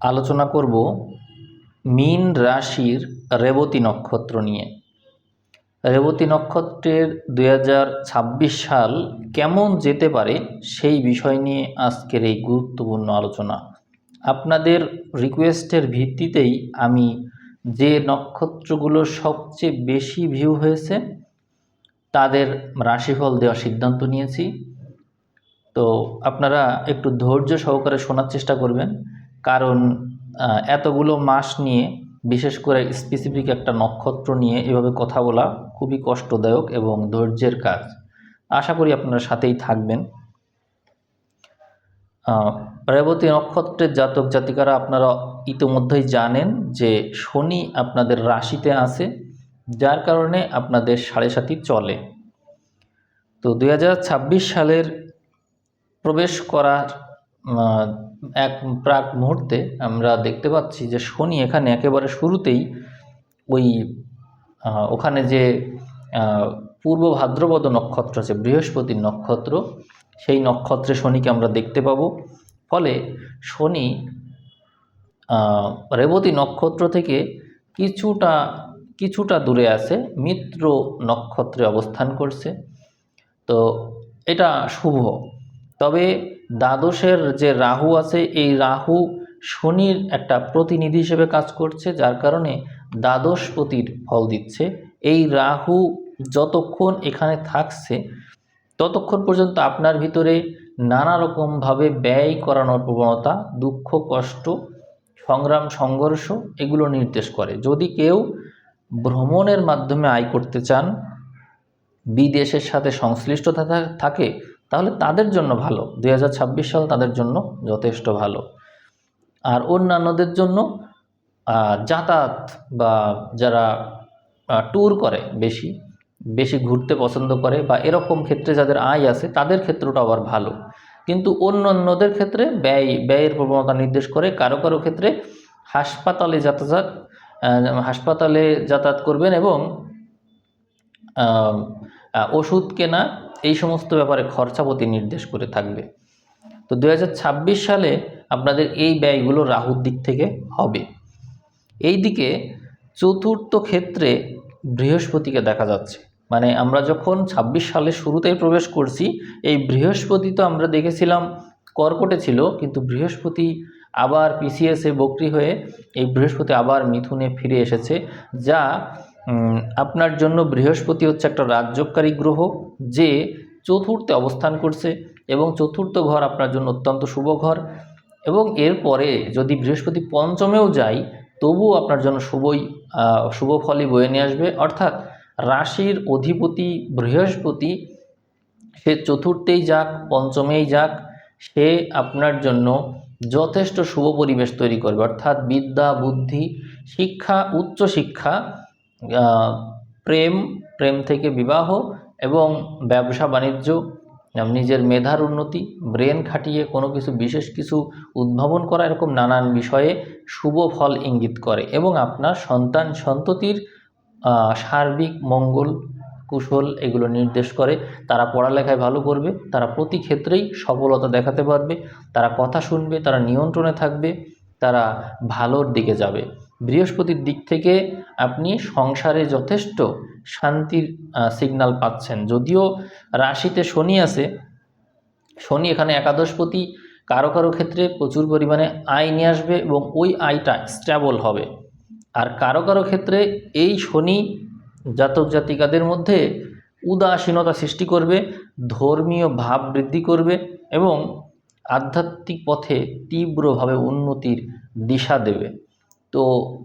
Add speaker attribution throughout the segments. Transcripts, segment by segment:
Speaker 1: আলোচনা করব মীন রাশির রেবতী নক্ষত্র নিয়ে। রেবতী নক্ষত্রের দু হাজার ছাব্বিশ সাল কেমন যেতে পারে সেই বিষয় নিয়ে আজকের এই গুরুত্বপূর্ণ আলোচনা। আপনাদের রিকোয়েস্টের ভিত্তিতেই আমি যে নক্ষত্রগুলো সবচেয়ে বেশি ভিউ হয়েছে তাদের রাশিফল দেওয়ার সিদ্ধান্ত নিয়েছি। তো আপনারা একটু ধৈর্য সহকারে শোনার চেষ্টা করবেন। কারণ এতগুলো মাস নিয়ে, বিশেষ করে স্পেসিফিক একটা নক্ষত্র নিয়ে এভাবে কথা বলা খুবই কষ্টদায়ক এবং ধৈর্যের কাজ। আশা করি আপনারা সাথেই থাকবেন। রেবতী নক্ষত্রের জাতক জাতিকারা আপনারা ইতোমধ্যেই জানেন যে শনি আপনাদের রাশিতে আছে, যার কারণে আপনাদের সাড়ে সাথী চলে। তো দু হাজার ছাব্বিশ সালের প্রবেশ করার এক প্রাক মুহূর্তে আমরা দেখতে পাচ্ছি যে শনি এখানে একেবারে শুরুতেই ওই ওখানে যে পূর্ব ভাদ্রপদ নক্ষত্র আছে বৃহস্পতির নক্ষত্র, সেই নক্ষত্রে শনিকে আমরা দেখতে পাবো। ফলে শনি রেবতী নক্ষত্র থেকে কিছুটা কিছুটা দূরে আছে, মিত্র নক্ষত্রে অবস্থান করছে। তো এটা শুভ। তবে দ্বাদশের যে রাহু আছে, এই রাহু শনির একটা প্রতিনিধি হিসেবে কাজ করছে, যার কারণে দ্বাদশপতির ফল দিচ্ছে। এই রাহু যতক্ষণ এখানে থাকছে, ততক্ষণ পর্যন্ত আপনার ভিতরে নানা রকমভাবে ব্যয় করানোর প্রবণতা, দুঃখ, কষ্ট, সংগ্রাম, সংঘর্ষ এগুলো নির্দেশ করে। যদি কেউ ভ্রমণের মাধ্যমে আয় করতে চান, বিদেশের সাথে সংশ্লিষ্ট থাকা- থাকে তাহলে তাদের জন্য ভালো। দু হাজার ছাব্বিশ সাল তাদের জন্য যথেষ্ট ভালো। আর অন্যান্যদের জন্য যাতায়াত বা যারা ট্যুর করে বেশি বেশি ঘুরতে পছন্দ করে বা এরকম ক্ষেত্রে যাদের আয় আছে, তাদের ক্ষেত্রটা আবার ভালো। কিন্তু অন্য অন্যদের ক্ষেত্রে ব্যয়, ব্যয়ের প্রবণতা নির্দেশ করে কারও কারও ক্ষেত্রে হাসপাতালে যাতায়াত হাসপাতালে যাতায়াত করবেন এবং ওষুধ কেনা, এই সমস্ত ব্যাপারে খরচাপতি নির্দেশ করে থাকবে। তো দু হাজার ছাব্বিশ সালে আপনাদের এই ব্যয়গুলো রাহুর দিক থেকে হবে। এই দিকে চতুর্থ ক্ষেত্রে বৃহস্পতিকে দেখা যাচ্ছে। মানে আমরা যখন ২৬ সালের শুরুতেই প্রবেশ করছি, এই বৃহস্পতি তো আমরা দেখেছিলাম কর্কটে ছিল, কিন্তু বৃহস্পতি আবার পিসিএসে বকরি হয়ে এই বৃহস্পতি আবার মিথুনে ফিরে এসেছে, যা আপনার জন্য বৃহস্পতি হচ্ছে একটা রাজ্যকারী গ্রহ যে চতুর্থে অবস্থান করছে এবং চতুর্থ ঘর আপনার জন্য অত্যন্ত শুভ ঘর। এবং এরপরে যদি বৃহস্পতি পঞ্চমেও যায় তবুও আপনার জন্য শুভই শুভ ফলই বয়ে নিয়ে আসবে। অর্থাৎ রাশির অধিপতি বৃহস্পতি সে চতুর্থেই যাক পঞ্চমেই যাক সে আপনার জন্য যথেষ্ট শুভ পরিবেশ তৈরি করবে। অর্থাৎ বিদ্যা বুদ্ধি শিক্ষা উচ্চ শিক্ষা আহ, প্রেম প্রেম থেকে বিবাহ এবং ব্যবসা বাণিজ্য নিজের মেধার উন্নতি, ব্রেন খাটিয়ে কোনো কিছু, বিশেষ কিছু উদ্ভাবন করা এরকম নানান বিষয়ে শুভ ফল ইঙ্গিত করে এবং আপনার সন্তান সন্ততির সার্বিক মঙ্গল, কুশল এগুলো নির্দেশ করে। তারা পড়ালেখায় ভালো করবে, তারা প্রতি ক্ষেত্রেই সফলতা দেখাতে পারবে, তারা কথা শুনবে, তারা নিয়ন্ত্রণে থাকবে, তারা ভালোর দিকে যাবে। বৃহস্পতির দিক থেকে আপনি সংসারে যথেষ্ট শান্তির সিগন্যাল পাচ্ছেন। যদিও রাশিতে শনি আছে, শনি এখানে একাদশপতি, কারও কারও ক্ষেত্রে প্রচুর পরিমাণে আয় নিয়ে আসবে এবং ওই আয়টা স্ট্যাবল হবে। আর কারও কারও ক্ষেত্রে এই শনি জাতক জাতিকাদের মধ্যে উদাসীনতা সৃষ্টি করবে, ধর্মীয় ভাব বৃদ্ধি করবে এবং আধ্যাত্মিক পথে তীব্রভাবে উন্নতির দিশা দেবে। তো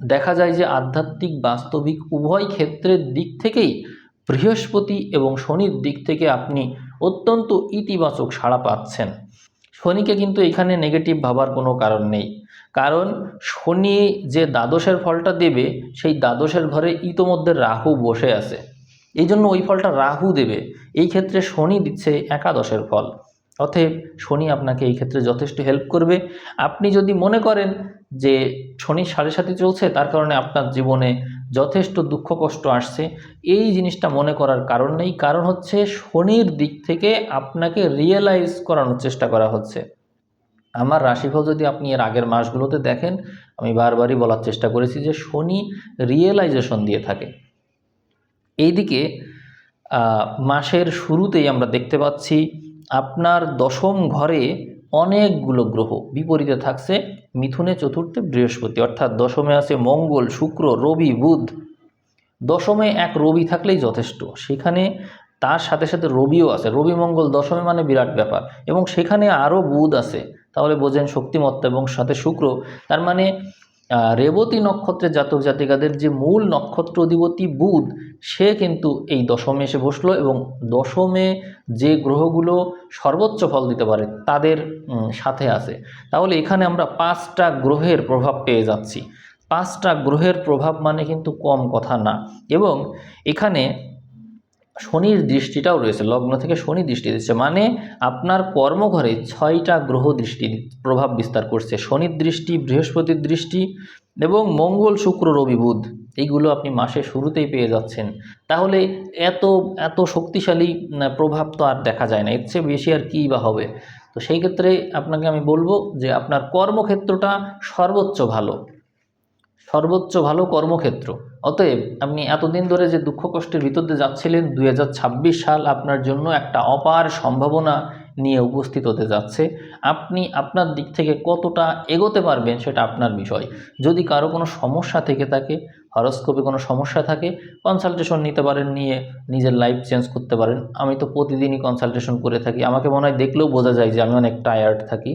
Speaker 1: দেখা যায় যে আধ্যাত্মিক বাস্তবিক উভয় ক্ষেত্রের দিক থেকেই বৃহস্পতি এবং শনির দিক থেকে আপনি অত্যন্ত ইতিবাচক সাড়া পাচ্ছেন। শনিকে কিন্তু এখানে নেগেটিভ ভাবার কোনো কারণ নেই। কারণ শনি যে দ্বাদশের ফলটা দেবে, সেই দ্বাদশের ঘরে ইতোমধ্যে রাহু বসে আছে। এই জন্য ওই ফলটা রাহু দেবে। এই ক্ষেত্রে শনি দিচ্ছে একাদশের ফল। অতএব শনি আপনাকে এই ক্ষেত্রে যথেষ্ট হেল্প করবে। আপনি যদি মনে করেন যে শনি সাড়ে সাথে চলছে, তার কারণে আপনার জীবনে যথেষ্ট দুঃখ কষ্ট আসছে। এই জিনিসটা মনে করার কারণ নেই। কারণ হচ্ছে শনির দিক থেকে আপনাকে রিয়েলাইজ করানোর চেষ্টা করা হচ্ছে। আমার রাশিফল যদি আপনি এর আগের মাসগুলোতে দেখেন, আমি বারবারই বলার চেষ্টা করেছি যে শনি রিয়েলাইজেশন দিয়ে থাকে। এইদিকে মাসের শুরুতেই আমরা দেখতে পাচ্ছি, আপনার দশম ঘরে অনেকগুলো গ্রহ বিপরীতে থাকছে মিথুনে চতুর্থে বৃহস্পতি, অর্থাৎ দশমে আছে মঙ্গল, শুক্র, রবি, বুধ। দশমে এক রবি থাকলেই যথেষ্ট। সেখানে তার সাথে সাথে রবিও আছে। রবি, মঙ্গল, দশমে মানে বিরাট ব্যাপার। এবং সেখানে আরও বুধ আছে। তাহলে বোঝেন শক্তিমত্তা এবং সাথে শুক্র। তার মানে রেবতী নক্ষত্রের জাতক জাতিকাদের যে মূল নক্ষত্র অধিপতি বুধ, সে কিন্তু এই দশমে এসে বসল এবং দশমে যে গ্রহগুলো সর্বোচ্চ ফল দিতে পারে তাদের সাথে আছে। তাহলে এখানে আমরা পাঁচটা গ্রহের প্রভাব পেয়ে যাচ্ছি। পাঁচটা গ্রহের প্রভাব মানে কিন্তু কম কথা না। এবং এখানে শনির দৃষ্টিটাও রয়েছে, লগ্ন থেকে শনি দৃষ্টি দিচ্ছে মানে আপনার কর্মঘরে ছয়টা গ্রহ দৃষ্টি প্রভাব বিস্তার করছে, শনির দৃষ্টি, বৃহস্পতির দৃষ্টি এবং মঙ্গল, শুক্র, রবি, বুধ, এইগুলো আপনি মাসের শুরুতেই পেয়ে যাচ্ছেন। তাহলে এত এত শক্তিশালী প্রভাব তো আর দেখা যায় না, এর চেয়ে বেশি আর কী বা হবে? তো সেই ক্ষেত্রে আপনাকে আমি বলব যে আপনার কর্মক্ষেত্রটা সর্বোচ্চ ভালো সর্বোচ্চ ভালো কর্মক্ষেত্র। অতএব আপনি এতদিন ধরে যে দুঃখ কষ্টের ভিতর দিয়ে যাচ্ছিলেন, দুই হাজার ছাব্বিশ সাল আপনার জন্য একটা অপার সম্ভাবনা নিয়ে উপস্থিত হতে যাচ্ছে। আপনি আপনার দিক থেকে কতটা এগোতে পারবেন সেটা আপনার বিষয়। যদি কারও কোনো সমস্যা থেকে থাকে, হরস্কোপে কোনো সমস্যা থাকে কনসালটেশন নিতে পারেন, নিয়ে নিজের লাইফ চেঞ্জ করতে পারেন। আমি তো প্রতিদিনই কনসালটেশন করে থাকি। আমাকে মনে হয় দেখলেও বোঝা যায় যে আমি অনেক টায়ার্ড থাকি।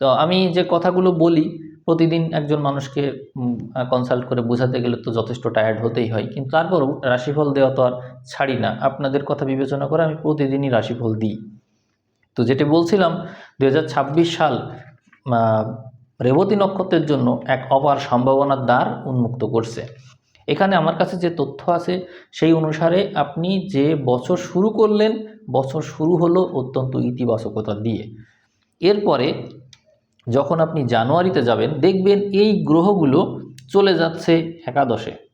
Speaker 1: তো আমি যে কথাগুলো বলি প্রতিদিন একজন মানুষকে কনসাল্ট করে বোঝাতে গেলে তো যথেষ্ট টায়ার্ড হতেই হয়। কিন্তু তারপরও রাশিফল দেওয়া তো আর ছাড়ি না। আপনাদের কথা বিবেচনা করে আমি প্রতিদিনই রাশিফল দিই। তো যেটা বলছিলাম দু হাজার ছাব্বিশ সাল রেবতী নক্ষত্রের জন্য এক অপার সম্ভাবনার দ্বার উন্মুক্ত করছে। এখানে আমার কাছে যে তথ্য আছে, সেই অনুসারে আপনি যে বছর শুরু করলেন, বছর শুরু হলো অত্যন্ত ইতিবাচকতা দিয়ে। এরপরে যখন আপনি জানুয়ারিতে যাবেন, দেখবেন এই গ্রহগুলো চলে যাচ্ছে একাদশে।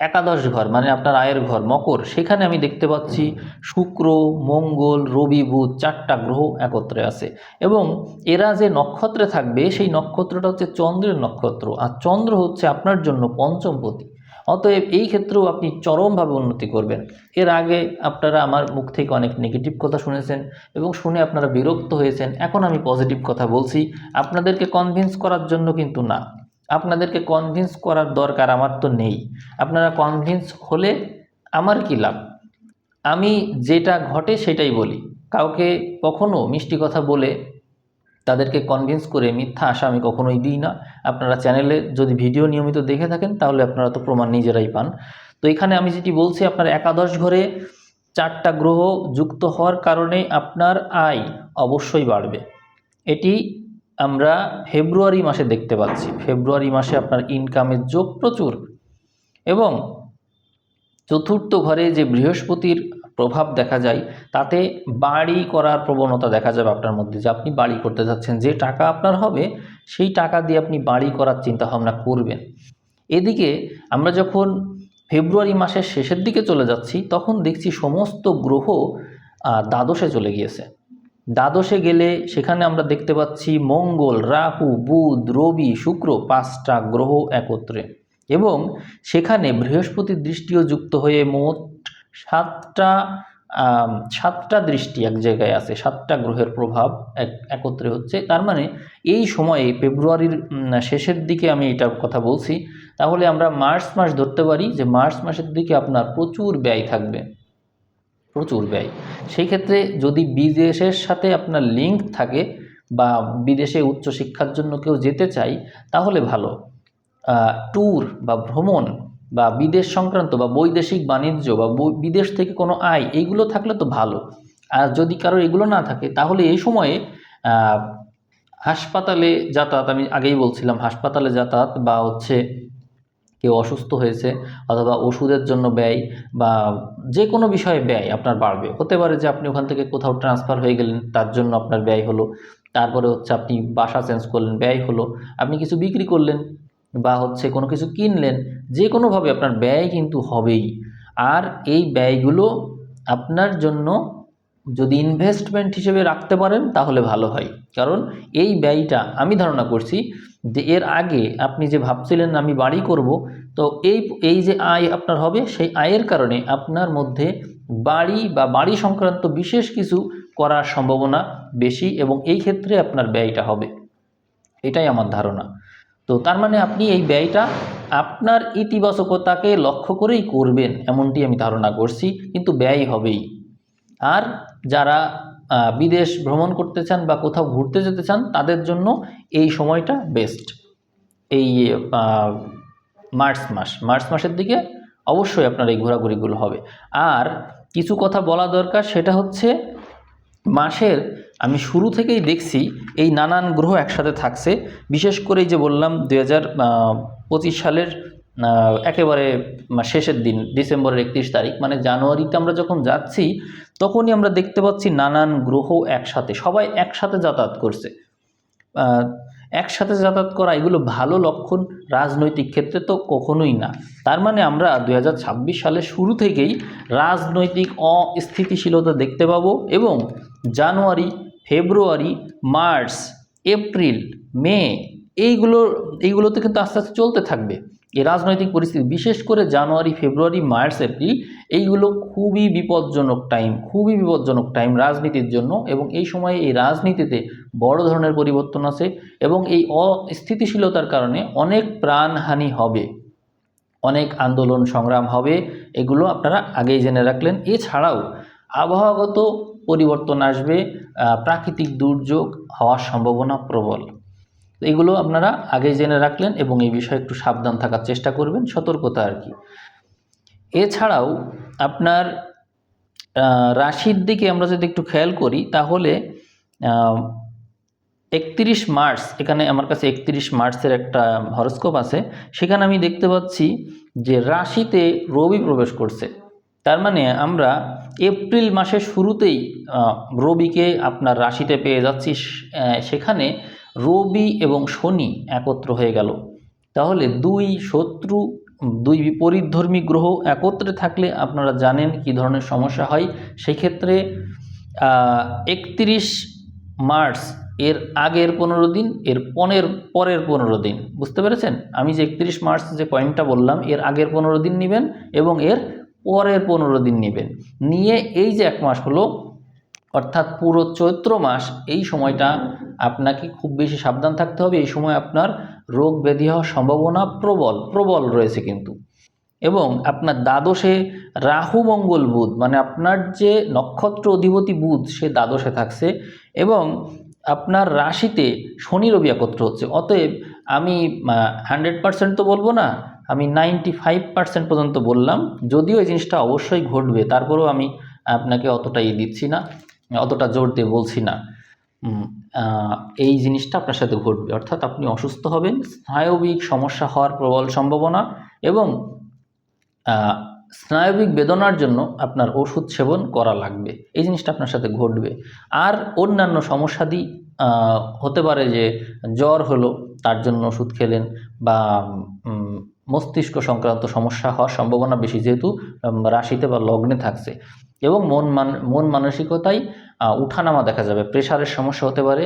Speaker 1: একাদশ ঘর মানে আপনার আয়ের ঘর, মকর, সেখানে আমি দেখতে পাচ্ছি শুক্র, মঙ্গল, রবি, বুধ চারটা গ্রহ একত্রে আছে। এবং এরা যে নক্ষত্রে থাকবে, সেই নক্ষত্রটা হচ্ছে চন্দ্রের নক্ষত্র। আর চন্দ্র হচ্ছে আপনার জন্য পঞ্চমপতি অতএব এই ক্ষেত্রেও আপনি চরমভাবে উন্নতি করবেন। এর আগে আপনারা আমার মুখ থেকে অনেক নেগেটিভ কথা শুনেছেন এবং শুনে আপনারা বিরক্ত হয়েছেন। এখন আমি পজিটিভ কথা বলছি। আপনাদেরকে কনভিন্স করার জন্য কিন্তু না। আপনাদেরকে কনভিন্স করার দরকার আমার তো নেই। আপনারা কনভিন্স হলে আমার কী লাভ? আমি যেটা ঘটে সেটাই বলি। কাউকে কখনো মিষ্টি কথা বলে তাদেরকে কনভিন্স করে মিথ্যা আশা আমি কখনোই দিই না। আপনারা চ্যানেলে যদি ভিডিও নিয়মিত দেখে থাকেন, তাহলে আপনারা তো প্রমাণ নিজেরাই পান। তো এখানে আমি যেটি বলছি, আপনার একাদশ ঘরে চারটা গ্রহ যুক্ত হওয়ার কারণে আপনার আয় অবশ্যই বাড়বে। এটি আমরা ফেব্রুয়ারি মাসে দেখতে পাচ্ছি। ফেব্রুয়ারি মাসে আপনার ইনকামের যোগ প্রচুর এবং চতুর্থ ঘরে যে বৃহস্পতির প্রভাব দেখা যায়, তাতে বাড়ি করার প্রবণতা দেখা যাবে আপনার মধ্যে যে আপনি বাড়ি করতে যাচ্ছেন, যে টাকা আপনার হবে, সেই টাকা দিয়ে আপনি বাড়ি করার চিন্তাভাবনা করবেন। এদিকে আমরা যখন ফেব্রুয়ারি মাসের শেষের দিকে চলে যাচ্ছি, তখন দেখছি সমস্ত গ্রহ দ্বাদশে চলে গিয়েছে। দ্বাদশে গেলে সেখানে আমরা দেখতে পাচ্ছি মঙ্গল, রাহু, বুধ, রবি, শুক্র পাঁচটা গ্রহ একত্রে এবং সেখানে বৃহস্পতির দৃষ্টিও যুক্ত হয়ে মোট সাতটা সাতটা দৃষ্টি এক জায়গায় আছে, সাতটা গ্রহের প্রভাব এক, একত্রে হচ্ছে। তার মানে এই সময়ে ফেব্রুয়ারির শেষের দিকে আমি এটার কথা বলছি, তাহলে আমরা মার্চ মাস ধরতে পারি যে মার্চ মাসের দিকে আপনার প্রচুর ব্যয় থাকবে। প্রচুর ব্যয়। সেই ক্ষেত্রে যদি বিদেশের সাথে আপনার লিঙ্ক থাকে বা বিদেশে উচ্চশিক্ষার জন্য কেউ যেতে চাই তাহলে ভালো। ট্যুর বা ভ্রমণ বা বিদেশ সংক্রান্ত বা বৈদেশিক বাণিজ্য বা বিদেশ থেকে কোনো আয়, এইগুলো থাকলে তো ভালো। আর যদি কারও এগুলো না থাকে, তাহলে এই সময়ে হাসপাতালে যাতায়াত, আমি আগেই বলছিলাম, হাসপাতালে যাতায়াত বা হচ্ছে কেউ অসুস্থ হয়েছে অথবা ওষুধের জন্য ব্যয় বা যে কোনো বিষয়ে ব্যয় আপনার বাড়বে। হতে পারে যে আপনি ওখান থেকে কোথাও ট্রান্সফার হয়ে গেলেন, তার জন্য আপনার ব্যয় হলো। তারপরে হচ্ছে আপনি বাসা চেঞ্জ করলেন, ব্যয় হলো। আপনি কিছু বিক্রি করলেন বা হচ্ছে কোনো কিছু কিনলেন, যে কোনোভাবে আপনার ব্যয় কিন্তু হবেই। আর এই ব্যয়গুলো আপনার জন্য যদি ইনভেস্টমেন্ট হিসেবে রাখতে পারেন, তাহলে ভালো হয়। কারণ এই ব্যয়টা আমি ধারণা করছি যে এর আগে আপনি যে ভাবছিলেন আমি বাড়ি করব, তো এই এই যে আয় আপনার হবে, সেই আয়ের কারণে আপনার মধ্যে বাড়ি বা বাড়ি সংক্রান্ত বিশেষ কিছু করার সম্ভাবনা বেশি এবং এই ক্ষেত্রে আপনার ব্যয়টা হবে। এটাই আমার ধারণা। তো তার মানে আপনি এই ব্যয়টা আপনার ইতিবাচকতাকে লক্ষ্য করেই করবেন, এমনটি আমি ধারণা করছি, কিন্তু ব্যয় হবেই। আর যারা বিদেশ ভ্রমণ করতে চান বা কোথাও ঘুরতে যেতে চান, তাদের জন্য এই সময়টা বেস্ট এই মার্চ মাস। মার্চ মাসের দিকে অবশ্যই আপনার এই ঘোরাঘুরিগুলো হবে। আর কিছু কথা বলা দরকার, সেটা হচ্ছে মাসের আমি শুরু থেকেই দেখছি এই নানান গ্রহ একসাথে থাকছে। বিশেষ করে যে বললাম দুই হাজার পঁচিশ সালের একেবারে শেষের দিন, ডিসেম্বরের একত্রিশ তারিখ মানে জানুয়ারিতে আমরা যখন যাচ্ছি, তখনই আমরা দেখতে পাচ্ছি নানান গ্রহ একসাথে, সবাই একসাথে যাতায়াত করছে। একসাথে যাতায়াত করা এগুলো ভালো লক্ষণ রাজনৈতিক ক্ষেত্রে তো কখনোই না। তার মানে আমরা দু সালের শুরু থেকেই রাজনৈতিক অস্থিতিশীলতা দেখতে পাবো এবং জানুয়ারি ফেব্রুয়ারি, মার্চ, এপ্রিল, মে, এইগুলো, এইগুলোতে কিন্তু আস্তে আস্তে চলতে থাকবে। এই রাজনৈতিক পরিস্থিতি, বিশেষ করে জানুয়ারি, ফেব্রুয়ারি, মার্চ, এপ্রিল, এইগুলো খুবই বিপজ্জনক টাইম, খুবই বিপজ্জনক টাইম রাজনীতির জন্য এবং এই সময়ে এই রাজনীতিতে বড় ধরনের পরিবর্তন আছে এবং এই অস্থিতিশীলতার কারণে অনেক প্রাণহানি হবে। অনেক আন্দোলন সংগ্রাম হবে, এগুলো আপনারা আগেই জেনে রাখলেন। এছাড়াও আবহাওয়াগত পরিবর্তন আসবে প্রাকৃতিক দুর্যোগ হওয়ার সম্ভাবনা প্রবল। এগুলো আপনারা আগেই জেনে রাখলেন এবং এই বিষয়ে একটু সাবধান থাকার চেষ্টা করবেন, সতর্কতা আর কি। এছাড়াও আপনার রাশির দিকে আমরা যদি একটু খেয়াল করি, তাহলে একত্রিশ মার্চ, এখানে আমার কাছে একত্রিশ মার্চের একটা হরস্কোপ আছে, সেখানে আমি দেখতে পাচ্ছি যে রাশিতে রবি প্রবেশ করছে। তার মানে আমরা এপ্রিল মাসের শুরুতেই রবিকে আপনার রাশিতে পেয়ে যাচ্ছি সেখানে রবি এবং শনি একত্র হয়ে গেল। তাহলে দুই শত্রু, দুই বিপরীতধর্মী গ্রহ একত্রে থাকলে আপনারা জানেন কি ধরনের সমস্যা হয়। সেক্ষেত্রে একত্রিশ মার্চ এর আগের পনেরো দিন, এর পনেরো, পরের পনেরো দিন। বুঝতে পেরেছেন? আমি যে একত্রিশ মার্চ যে পয়েন্টটা বললাম, এর আগের পনেরো দিন নেবেন এবং এর পরের পনেরো দিন নেবেন। নিয়ে এই যে এক মাস হলো, অর্থাৎ পুরো চৈত্র মাস, এই সময়টা আপনাকে খুব বেশি সাবধান থাকতে হবে। এই সময় আপনার রোগ ব্যাধি হওয়ার সম্ভাবনা প্রবল প্রবল রয়েছে কিন্তু। এবং আপনার দ্বাদশে রাহু মঙ্গল বুধ মানে আপনার যে নক্ষত্র অধিপতি বুধ, সে দ্বাদশে থাকছে এবং আপনার রাশিতে শনি রবি একত্র হচ্ছে। অতএব আমি হান্ড্রেড পার্সেন্ট তো বলব না আমি নাইনটি ফাইভ পার্সেন্ট পর্যন্ত বললাম। যদিও এই জিনিসটা অবশ্যই ঘটবে, তারপরেও আমি আপনাকে অতটা ইয়ে দিচ্ছি না, অতটা জোর দিয়ে বলছি না। এই জিনিসটা আপনার সাথে ঘটবে। অর্থাৎ আপনি অসুস্থ হবেন, স্নায়বিক সমস্যা হওয়ার প্রবল সম্ভাবনা এবং স্নায়বিক বেদনার জন্য আপনার ওষুধ সেবন করা লাগবে। এই জিনিসটা আপনার সাথে ঘটবে। আর অন্যান্য সমস্যাদি হতে পারে যে জ্বর হলো, তার জন্য ওষুধ খেলেন বা মস্তিষ্ক সংক্রান্ত সমস্যা হওয়ার সম্ভাবনা বেশি যেহেতু রাশিতে বা লগ্নে থাকছে। এবং মন মান মন মানসিকতায় আহ, উঠানামা দেখা যাবে। প্রেশারের সমস্যা হতে পারে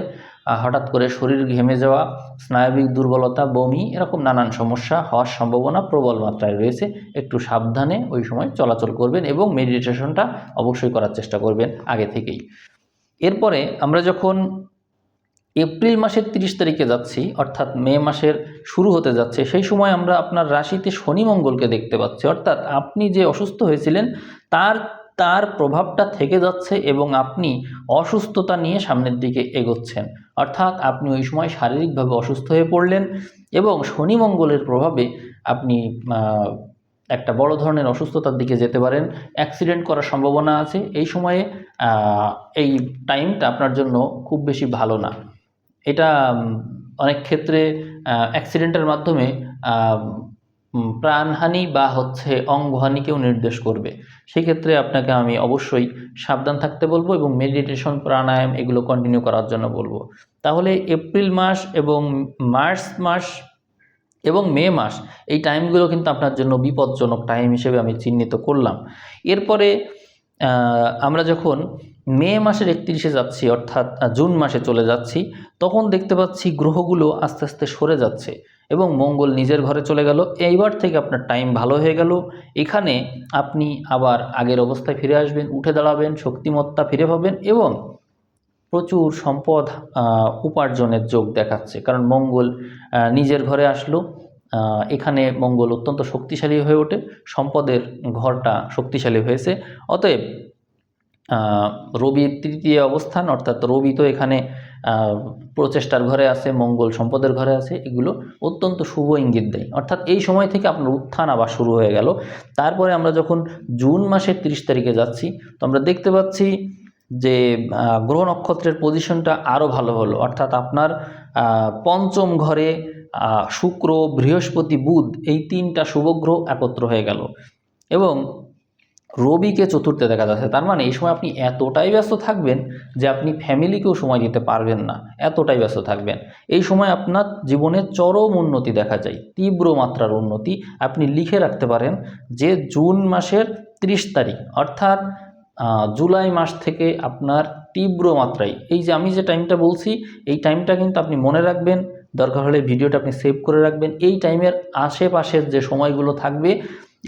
Speaker 1: হঠাৎ করে শরীর ঘেমে যাওয়া স্নায়বিক দুর্বলতা বমি এরকম নানান সমস্যা হওয়ার সম্ভাবনা প্রবল মাত্রায় রয়েছে। একটু সাবধানে ওই সময় চলাচল করবেন এবং মেডিটেশনটা অবশ্যই করার চেষ্টা করবেন আগে থেকেই। এরপরে আমরা যখন এপ্রিল মাসের তিরিশ তারিখে যাচ্ছি, অর্থাৎ মে মাসের শুরু হতে যাচ্ছে। সেই সময় আমরা আপনার রাশিতে শনি মঙ্গলকে দেখতে পাচ্ছি। অর্থাৎ আপনি যে অসুস্থ হয়েছিলেন, তার তার প্রভাবটা থেকে যাচ্ছে এবং আপনি অসুস্থতা নিয়ে সামনের দিকে এগোচ্ছেন। অর্থাৎ আপনি ওই সময় শারীরিকভাবে অসুস্থ হয়ে পড়লেন এবং শনি মঙ্গলের প্রভাবে আপনি একটা বড় ধরনের অসুস্থতার দিকে যেতে পারেন। অ্যাক্সিডেন্ট করার সম্ভাবনা আছে। এই সময়ে এই টাইমটা আপনার জন্য খুব বেশি ভালো না। এটা অনেক ক্ষেত্রে অ্যাক্সিডেন্টের মাধ্যমে প্রাণহানি বা হচ্ছে অঙ্গহানিকেও নির্দেশ করবে। সেক্ষেত্রে আপনাকে আমি অবশ্যই সাবধান থাকতে বলব এবং মেডিটেশন প্রাণায়াম এগুলো কন্টিনিউ করার জন্য বলব। তাহলে এপ্রিল মাস এবং মার্চ মাস এবং মে মাস, এই টাইমগুলো কিন্তু আপনার জন্য বিপজ্জনক টাইম হিসেবে আমি চিহ্নিত করলাম। এরপরে আমরা যখন মে মাসের একত্রিশে যাচ্ছি, অর্থাৎ জুন মাসে চলে যাচ্ছি, তখন দেখতে পাচ্ছি গ্রহগুলো আস্তে আস্তে সরে যাচ্ছে এবং মঙ্গল নিজের ঘরে চলে গেল। এইবার থেকে আপনার টাইম ভালো হয়ে গেল। এখানে আপনি আবার আগের অবস্থায় ফিরে আসবেন, উঠে দাঁড়াবেন, শক্তিমত্তা ফিরে পাবেন এবং প্রচুর সম্পদ উপার্জনের যোগ দেখাচ্ছে। কারণ মঙ্গল নিজের ঘরে আসলো। এখানে মঙ্গল অত্যন্ত শক্তিশালী হয়ে ওঠে, সম্পদের ঘরটা শক্তিশালী হয়েছে। অতএব রবির তৃতীয় অবস্থান, অর্থাৎ রবি তো এখানে প্রচেষ্টার ঘরে আছে, মঙ্গল সম্পদের ঘরে আছে, এগুলো অত্যন্ত শুভ ইঙ্গিত দেয়। অর্থাৎ এই সময় থেকে আপনার উত্থান আবার শুরু হয়ে গেল। তারপরে আমরা যখন জুন মাসের তিরিশ তারিখে যাচ্ছি, তো আমরা দেখতে পাচ্ছি যে গ্রহ নক্ষত্রের পজিশনটা আরও ভালো হলো। অর্থাৎ আপনার পঞ্চম ঘরে শুক্র, বৃহস্পতি, বুধ এই তিনটা শুভগ্রহ একত্র হয়ে গেল। এবং রবিকে চতুর্থে দেখা যাচ্ছে। তার মানে এই সময় আপনি এতটাই ব্যস্ত থাকবেন যে আপনি ফ্যামিলিকেও সময় দিতে পারবেন না। এতটাই ব্যস্ত থাকবেন। এই সময় আপনার জীবনে চরম উন্নতি দেখা যায়, তীব্র মাত্রার উন্নতি। আপনি লিখে রাখতে পারেন যে জুন মাসের ত্রিশ তারিখ, অর্থাৎ জুলাই মাস থেকে আপনার তীব্র মাত্রায়। এই যে আমি যে টাইমটা বলছি, এই টাইমটা কিন্তু আপনি মনে রাখবেন দরকার হলে ভিডিওটা আপনি সেভ করে রাখবেন। এই টাইমের আশেপাশের যে সময়গুলো থাকবে,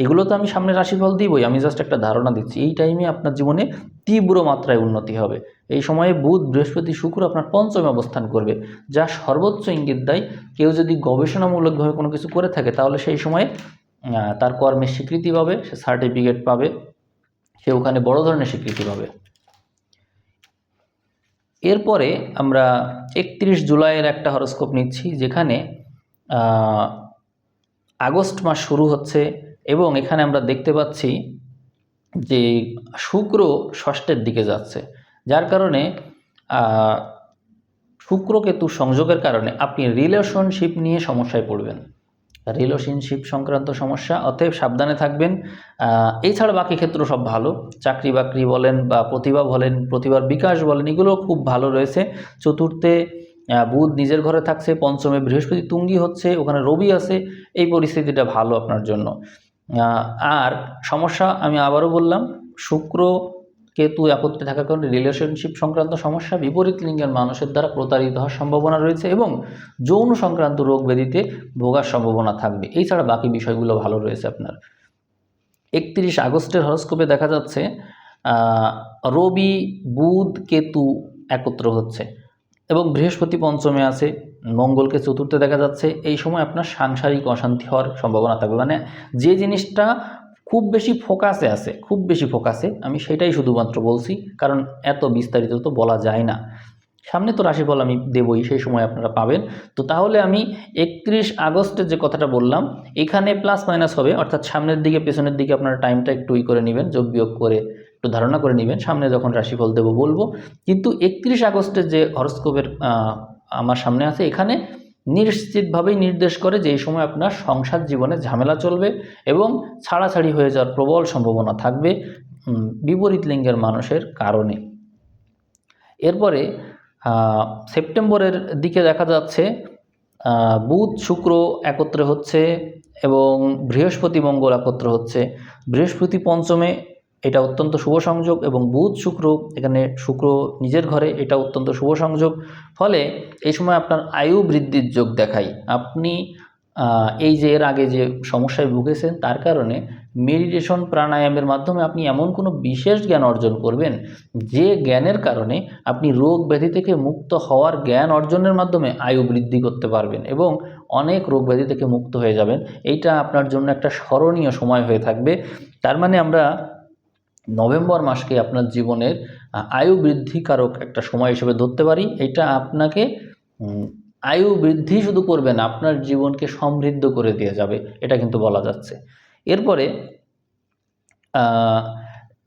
Speaker 1: এগুলো তো আমি সামনে রাশিফল দিবই। আমি জাস্ট একটা ধারণা দিচ্ছি। এই টাইমে আপনার জীবনে তীব্র মাত্রায় উন্নতি হবে। এই সময়ে বুধ, বৃহস্পতি, শুক্র আপনার পঞ্চমে অবস্থান করবে। যা সর্বোচ্চ ইঙ্গিত দেয়, কেউ যদি গবেষণামূলকভাবে কোনো কিছু করে থাকে, তাহলে সেই সময়ে তার কর্মের স্বীকৃতি পাবে, সে সার্টিফিকেট পাবে, সে ওখানে বড় ধরনের স্বীকৃতি পাবে। এরপরে আমরা একত্রিশ জুলাইয়ের একটা হরস্কোপ নিচ্ছি, যেখানে আগস্ট মাস শুরু হচ্ছে এবং এখানে আমরা দেখতে পাচ্ছি যে শুক্র ষষ্ঠের দিকে যাচ্ছে, যার কারণে শুক্র কেতু সংযোগের কারণে আপনি রিলেশনশিপ নিয়ে সমস্যায় পড়বেন। রিলেশনশিপ সংক্রান্ত সমস্যা, অতএব সাবধানে থাকবেন। এছাড়া বাকি ক্ষেত্র সব ভালো। চাকরি বাকরি বলেন বা প্রতিভা বলেন, প্রতিভার বিকাশ বলেন, এগুলো খুব ভালো রয়েছে। চতুর্থে বুধ নিজের ঘরে থাকছে, পঞ্চমে বৃহস্পতি তুঙ্গি হচ্ছে, ওখানে রবি আছে। এই পরিস্থিতিটা ভালো আপনার জন্য। আর সমস্যা আমি আবারও বললাম, শুক্র কেতু একত্রে থাকার কারণে রিলেশনশিপ সংক্রান্ত সমস্যা বিপরীত লিঙ্গের মানুষের দ্বারা প্রতারিত হওয়ার সম্ভাবনা রয়েছে এবং যৌন সংক্রান্ত রোগ ব্যাধিতে ভোগার সম্ভাবনা থাকবে। এছাড়া বাকি বিষয়গুলো ভালো রয়েছে আপনার। একত্রিশ আগস্টের হরস্কোপে দেখা যাচ্ছে রবি, বুধ, কেতু একত্র হচ্ছে এবং বৃহস্পতি পঞ্চমে আছে, মঙ্গলকে চতুর্থে দেখা যাচ্ছে। এই সময় আপনার সাংসারিক অশান্তি হওয়ার সম্ভাবনা থাকবে। মানে যে জিনিসটা খুব বেশি ফোকাসে আছে, খুব বেশি ফোকাসে আমি সেটাই শুধুমাত্র বলছি, কারণ এত বিস্তারিত তো বলা যায় না। সামনে তো রাশিফল আমি দেবই, সেই সময় আপনারা পাবেন। তো তাহলে আমি একত্রিশ আগস্টের যে কথাটা বললাম, এখানে প্লাস মাইনাস হবে, অর্থাৎ সামনের দিকে, পেছনের দিকে আপনারা টাইমটা একটু ই করে নেবেন, যোগ বিয়োগ করে একটু ধারণা করে নেবেন, সামনে যখন রাশিফল দেবো বলব। কিন্তু একত্রিশ আগস্টের যে হরস্কোপের আমার সামনে আছে, এখানে নিশ্চিতভাবেই নির্দেশ করে যে এই সময় আপনার সংসার জীবনে ঝামেলা চলবে এবং ছাড়াছাড়ি হয়ে যাওয়ার প্রবল সম্ভাবনা থাকবে বিপরীত লিঙ্গের মানুষের কারণে। এরপরে সেপ্টেম্বরের দিকে দেখা যাচ্ছে বুধ, শুক্র একত্রে হচ্ছে এবং বৃহস্পতি, মঙ্গল একত্র হচ্ছে। বৃহস্পতি পঞ্চমে এটা অত্যন্ত শুভ সংযোগ এবং বুধ শুক্র এখানে শুক্র নিজের ঘরে, এটা অত্যন্ত শুভ সংযোগ। ফলে এই সময় আপনার আয়ু বৃদ্ধির যোগ দেখায়। আপনি এই যে এর আগে যে সমস্যায় ভুগেছেন, তার কারণে মেডিটেশন প্রাণায়ামের মাধ্যমে আপনি এমন কোনো বিশেষ জ্ঞান অর্জন করবেন, যে জ্ঞানের কারণে আপনি রোগ ব্যাধি থেকে মুক্ত হওয়ার জ্ঞান অর্জনের মাধ্যমে আয়ু বৃদ্ধি করতে পারবেন এবং অনেক রোগ ব্যাধি থেকে মুক্ত হয়ে যাবেন। এইটা আপনার জন্য একটা স্মরণীয় সময় হয়ে থাকবে। তার মানে আমরা নভেম্বর মাসকে আপনার জীবনের আয়ু বৃদ্ধিকারক একটা সময় হিসেবে ধরতে পারি। এটা আপনাকে আয়ু বৃদ্ধি শুধু করবে না, আপনার জীবনকে সমৃদ্ধ করে দিয়ে যাবে। এটা কিন্তু বলা যাচ্ছে। এরপরে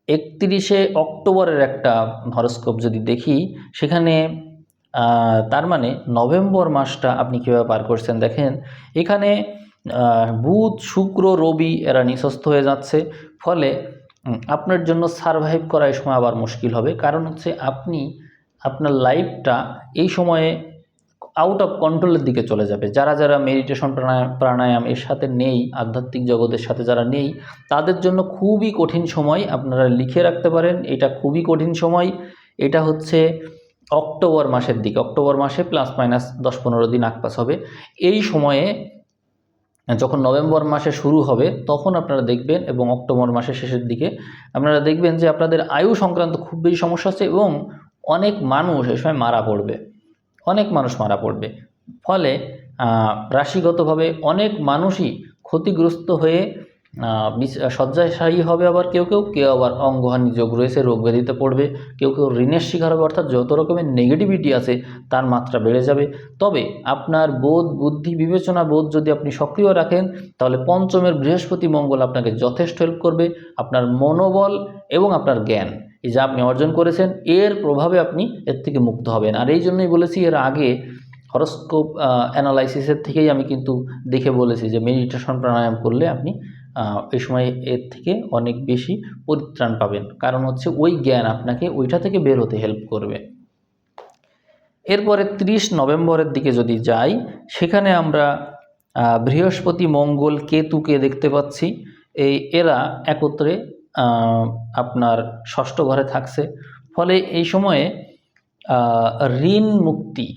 Speaker 1: একত্রিশে অক্টোবরের একটা হরস্কোপ যদি দেখি, সেখানে তার মানে নভেম্বর মাসটা আপনি কীভাবে পার করছেন দেখেন, এখানে বুধ, শুক্র, রবি এরা নিঃস্বস্থ হয়ে যাচ্ছে। ফলে আপনার জন্য সারভাইভ করা এই সময় আবার মুশকিল হবে। কারণ হচ্ছে আপনি আপনার লাইফটা এই সময়ে আউট অফ কন্ট্রোলের দিকে চলে যাবে। যারা যারা মেডিটেশন প্রাণায়াম প্রাণায়াম এর সাথে নেই, আধ্যাত্মিক জগতের সাথে যারা নেই, তাদের জন্য খুবই কঠিন সময় আপনারা লিখে রাখতে পারেন। এটা খুবই কঠিন সময়। এটা হচ্ছে অক্টোবর মাসের দিকে। অক্টোবর মাসে প্লাস মাইনাস দশ পনেরো দিন আকপাস হবে। এই সময়ে যখন নভেম্বর মাসে শুরু হবে, তখন আপনারা দেখবেন এবং অক্টোবর মাসের শেষের দিকে আপনারা দেখবেন যে আপনাদের আয়ু সংক্রান্ত খুব বেশি সমস্যা হচ্ছে এবং অনেক মানুষ এই সময় মারা পড়বে। অনেক মানুষ মারা পড়বে। ফলে রাশিগতভাবে অনেক মানুষই ক্ষতিগ্রস্ত হয়ে শয্যাশায়ী হবে আবার কেউ কেউ কেউ আবার অঙ্গহানি যোগ রয়েছে, রোগ ব্যাধিতে পড়বে, কেউ কেউ ঋণের শিকার হবে, অর্থাৎ যত রকমের নেগেটিভিটি আছে, তার মাত্রা বেড়ে যাবে। তবে আপনার বোধ, বুদ্ধি, বিবেচনা, বোধ যদি আপনি সক্রিয় রাখেন, তাহলে পঞ্চমের বৃহস্পতি মঙ্গল আপনাকে যথেষ্ট হেল্প করবে, আপনার মনোবল এবং আপনার জ্ঞান। এই যা আপনি অর্জন করেছেন, এর প্রভাবে আপনি এর থেকে মুক্ত হবেন। আর এই জন্যই বলেছি, এর আগে হরস্কোপ অ্যানালাইসিসের থেকেই আমি কিন্তু দেখে বলেছি যে মেডিটেশন প্রাণায়াম করলে আপনি এই সময় এর থেকে অনেক বেশি পরিত্রাণ পাবেন। কারণ হচ্ছে ওই জ্ঞান আপনাকে ওইটা থেকে বের হতে হেল্প করবে। এরপরে ত্রিশ নভেম্বরের দিকে যদি যাই, সেখানে আমরা বৃহস্পতি, মঙ্গল, কেতুকে দেখতে পাচ্ছি। এই এরা একত্রে আপনার ষষ্ঠ ঘরে থাকছে। ফলে এই সময়ে ঋণ মুক্তি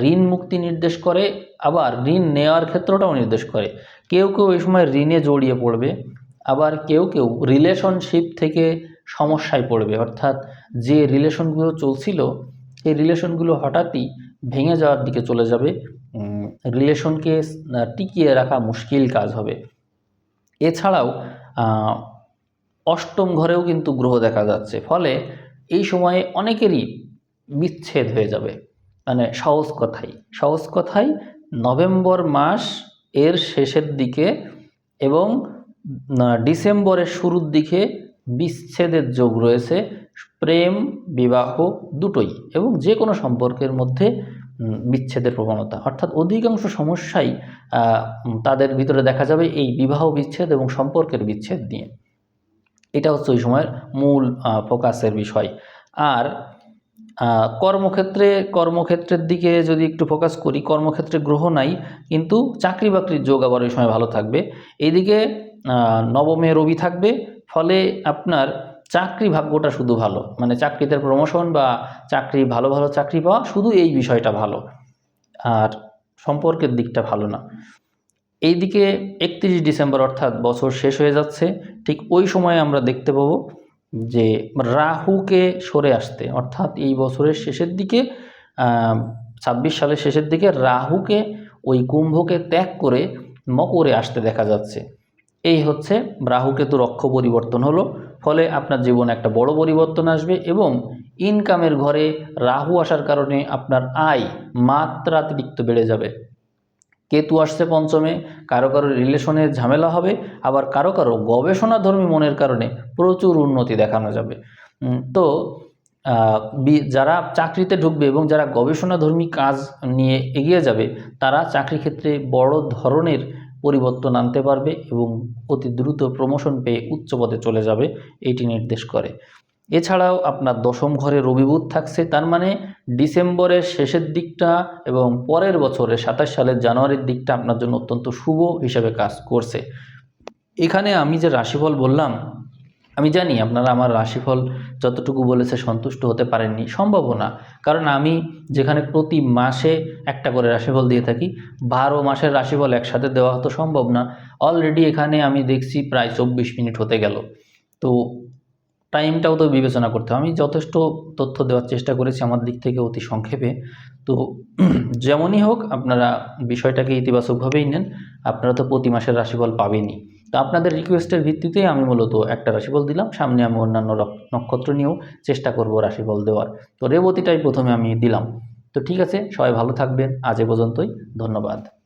Speaker 1: ঋণ মুক্তি নির্দেশ করে, আবার ঋণ নেওয়ার ক্ষেত্রটাও নির্দেশ করে। কেউ কেউ এই সময় ঋণে জড়িয়ে পড়বে, আবার কেউ কেউ রিলেশনশিপ থেকে সমস্যায় পড়বে। অর্থাৎ যে রিলেশনগুলো চলছিল, সেই রিলেশনগুলো হঠাৎই ভেঙে যাওয়ার দিকে চলে যাবে। রিলেশনকে টিকিয়ে রাখা মুশকিল কাজ হবে। এছাড়াও অষ্টম ঘরেও কিন্তু গ্রহ দেখা যাচ্ছে। ফলে এই সময়ে অনেকেরই বিচ্ছেদ হয়ে যাবে। মানে সহজ কথাই। সহজ কথাই নভেম্বর মাস এর শেষের দিকে এবং ডিসেম্বরের শুরুর দিকে বিচ্ছেদের যোগ রয়েছে। প্রেম, বিবাহ দুটোই এবং যে কোনো সম্পর্কের মধ্যে বিচ্ছেদের প্রবণতা। অর্থাৎ অধিকাংশ সমস্যাই তাদের ভিতরে দেখা যাবে এই বিবাহ বিচ্ছেদ এবং সম্পর্কের বিচ্ছেদ নিয়ে। এটা হচ্ছে ওই সময়ের মূল ফোকাসের বিষয়। আর কর্মক্ষেত্রে, কর্মক্ষেত্রের দিকে যদি একটু ফোকাস করি, কর্মক্ষেত্রে গ্রহ নাই, কিন্তু চাকরি বাকরির যোগ আবার ওই সময় ভালো থাকবে। এইদিকে নবমে রবি থাকবে, ফলে আপনার চাকরি ভাগ্যটা শুধু ভালো। মানে চাকরিতে প্রমোশন বা চাকরি, ভালো ভালো চাকরি পাওয়া শুধু এই বিষয়টা ভালো। আর সম্পর্কের দিকটা ভালো না। এইদিকে একত্রিশ ডিসেম্বর অর্থাৎ বছর শেষ হয়ে যাচ্ছে, ঠিক ওই সময় আমরা দেখতে পাবো যে রাহুকে সরে আসতে, অর্থাৎ এই বছরের শেষের দিকে ছাব্বিশ সালের শেষের দিকে রাহুকে ওই কুম্ভকে ত্যাগ করে মকরে আসতে দেখা যাচ্ছে। এই হচ্ছে রাহুকেতুর রক্ষ পরিবর্তন হলো, ফলে আপনার জীবনে একটা বড় পরিবর্তন আসবে এবং ইনকামের ঘরে রাহু আসার কারণে আপনার আয় মাত্রাতিরিক্ত বেড়ে যাবে। কেতু আসছে পঞ্চমে? কারও কারও রিলেশনের ঝামেলা হবে, আবার কারও কারও গবেষণাধর্মী মনের কারণে প্রচুর উন্নতি দেখানো যাবে। তো যারা চাকরিতে ঢুকবে এবং যারা গবেষণাধর্মী কাজ নিয়ে এগিয়ে যাবে, তারা চাকরি ক্ষেত্রে বড় ধরনের পরিবর্তন আনতে পারবে এবং অতি দ্রুত প্রমোশন পেয়ে উচ্চ পদে চলে যাবে, এটি নির্দেশ করে। এছাড়াও আপনার দশম ঘরে রবিবুধ থাকছে, তার মানে ডিসেম্বরের শেষের দিকটা এবং পরের বছরের সাতাশ সালের জানুয়ারির দিকটা আপনার জন্য অত্যন্ত শুভ হিসেবে কাজ করছে। এখানে আমি যে রাশিফল বললাম, আমি জানি আপনারা আমার রাশিফল যতটুকু বলেছে সন্তুষ্ট হতে পারেননি সম্ভবও না। কারণ আমি যেখানে প্রতি মাসে একটা করে রাশিফল দিয়ে থাকি, বারো মাসের রাশিফল একসাথে দেওয়া তো সম্ভব না। অলরেডি এখানে আমি দেখছি প্রায় চব্বিশ মিনিট হতে গেল। তো টাইমটাও তো বিবেচনা করতে হবে। আমি যথেষ্ট তথ্য দেওয়ার চেষ্টা করেছি আমার দিক থেকে অতি সংক্ষেপে। তো যেমনই হোক, আপনারা বিষয়টাকে ইতিবাচকভাবেই নেন। আপনারা তো প্রতি মাসের রাশিফল পাবেনই। তো আপনাদের রিকোয়েস্টের ভিত্তিতেই আমি মূলত একটা রাশিফল দিলাম। সামনে আমি অন্যান্য নক্ষত্র নিয়েও চেষ্টা করব রাশিফল দেওয়ার। তো রেবতীটাই প্রথমে আমি দিলাম। তো ঠিক আছে, সবাই ভালো থাকবেন। আজ এ পর্যন্তই। ধন্যবাদ।